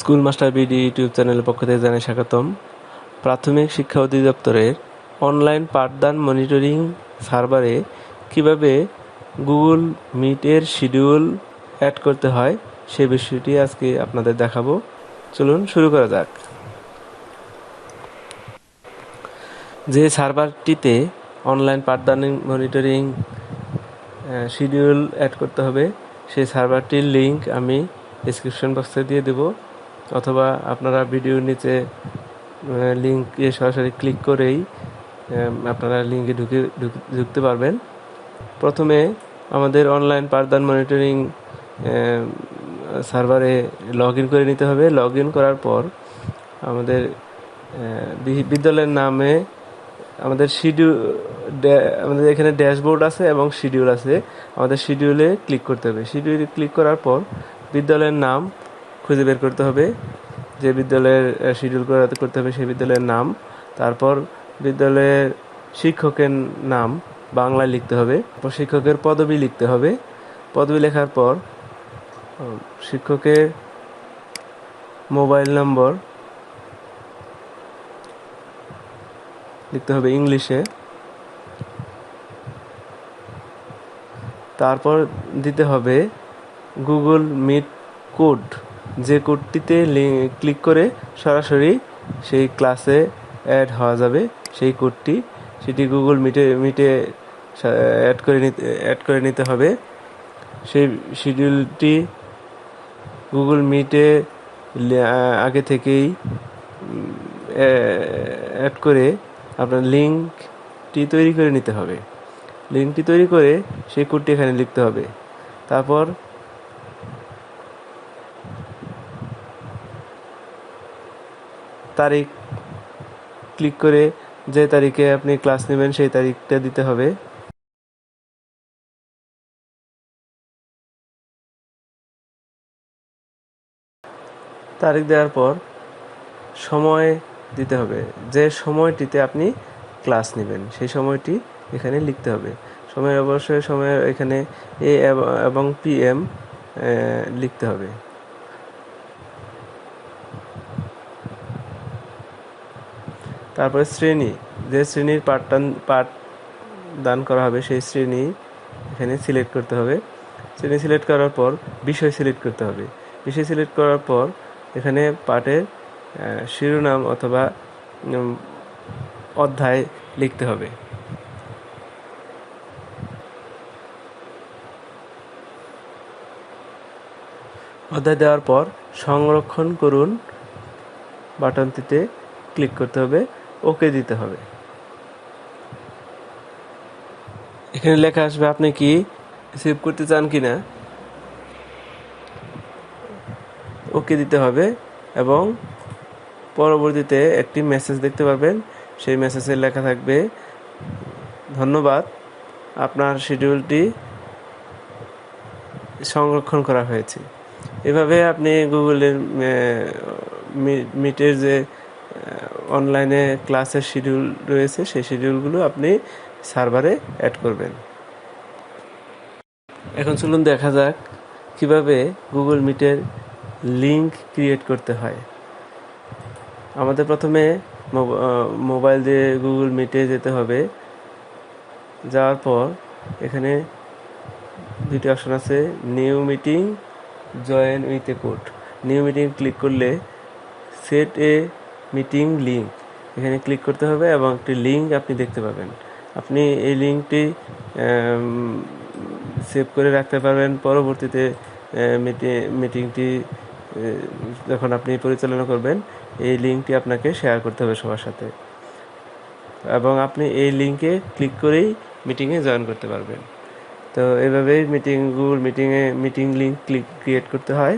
School master BD YouTube চ্যানেলের পক্ষ থেকে জানাই স্বাগতম। প্রাথমিক শিক্ষা অধিদপ্তরের অনলাইন পাঠদান মনিটরিং সার্ভারে কীভাবে গুগল মিটের শিডিউল অ্যাড করতে হয় সে বিষয়টি আজকে আপনাদের দেখাবো। চলুন শুরু করা যাক। যে সার্ভারটিতে অনলাইন পাঠদান মনিটরিং শিডিউল অ্যাড করতে হবে, সেই সার্ভারটির লিঙ্ক আমি ডিসক্রিপশন বক্সে দিয়ে দেব। অথবা আপনারা ভিডিওর নিচে লিঙ্কে সরাসরি ক্লিক করেই আপনারা লিঙ্কে ঢুকে, ঢুক- ঢুকতে পারবেন। প্রথমে আমাদের অনলাইন পাঠদান মনিটরিং সার্ভারে লগ ইন করে নিতে হবে। লগ ইন করার পর আমাদের বিদ্যালয়ের নামে আমাদের শিডিউল আমাদের এখানে ড্যাশবোর্ড আছে এবং শিডিউল আছে। আমাদের শিডিউলে ক্লিক করতে হবে। শিডিউলে ক্লিক করার পর বিদ্যালয়ের নাম খুঁজে বের করতে হবে। যে বিদ্যালয়ের শিডিউল করতে হবে সেই বিদ্যালয়ের নাম। তারপর বিদ্যালয়ের শিক্ষকের নাম বাংলায় লিখতে হবে। তারপর শিক্ষকের পদবি লিখতে হবে। পদবি লেখার পর শিক্ষকের মোবাইল নম্বর লিখতে হবে ইংলিশে। তারপর দিতে হবে গুগল মিট কোড। যে কোডটিতে ক্লিক করে সরাসরি সেই ক্লাসে অ্যাড হওয়া যাবে, সেই কোডটি। সেটি গুগল মিটে মিটে অ্যাড করে নিতে অ্যাড করে নিতে হবে। সেই শিডিউলটি গুগল মিটে আগে থেকেই অ্যাড করে আপনার লিঙ্কটি তৈরি করে নিতে হবে। লিঙ্কটি তৈরি করে সেই কোডটি এখানে লিখতে হবে। তারপর তারিখ ক্লিক করে যে তারিখে আপনি ক্লাস নেবেন, সেই তারিখটা দিতে হবে। তারিখ দেওয়ার পর সময় দিতে হবে। যে সময়টিতে আপনি ক্লাস নেবেন, সেই সময়টি এখানে লিখতে হবে। সময়ের অবশ্যই সময়ের এখানে এ এবং পি এম লিখতে হবে। তারপরে শ্রেণি, যে শ্রেণির পাঠদান, পাঠ দান করা হবে, সেই শ্রেণি এখানে সিলেক্ট করতে হবে। শ্রেণি সিলেক্ট করার পর বিষয় সিলেক্ট করতে হবে। বিষয় সিলেক্ট করার পর এখানে পাঠের শিরোনাম অথবা অধ্যায় লিখতে হবে। অধ্যায় দেওয়ার পর সংরক্ষণ করুন বাটনটিতে ক্লিক করতে হবে। ওকে দিতে হবে। এখানে লেখা আসবে, আপনি কি সেভ করতে চান কি না ওকে দিতে হবে এবং পরবর্তীতে একটি মেসেজ দেখতে পারবেন। সেই মেসেজে লেখা থাকবে, ধন্যবাদ, আপনার শিডিউলটি সংরক্ষণ করা হয়েছে। এভাবে আপনি গুগলের মিটের যে অনলাইনে ক্লাসের শিডিউল রয়েছে, সেই শিডিউলগুলো আপনি সার্ভারে অ্যাড করবেন। এখন চলুন দেখা যাক কীভাবে গুগল মিটের লিঙ্ক ক্রিয়েট করতে হয়। আমাদের প্রথমে মোব- মোবাইল দিয়ে গুগল মিটে যেতে হবে। যাওয়ার পর এখানে দুটি অপশন আছে new meeting join with a code new meeting click করলে সেট এ মিটিং লিঙ্ক এখানে ক্লিক করতে হবে এবং একটি লিঙ্ক আপনি দেখতে পাবেন। আপনি এই লিঙ্কটি সেভ করে রাখতে পারবেন। পরবর্তীতে মিটিংটি যখন আপনি পরিচালনা করবেন, এই লিঙ্কটি আপনাকে শেয়ার করতে হবে সবার সাথে। এবং আপনি এই লিঙ্কে ক্লিক করেই মিটিংয়ে জয়েন করতে পারবেন। তো এভাবেই মিটিং গুগল মিটিংয়ে মিটিং লিঙ্ক ক্লিক ক্রিয়েট করতে হয়।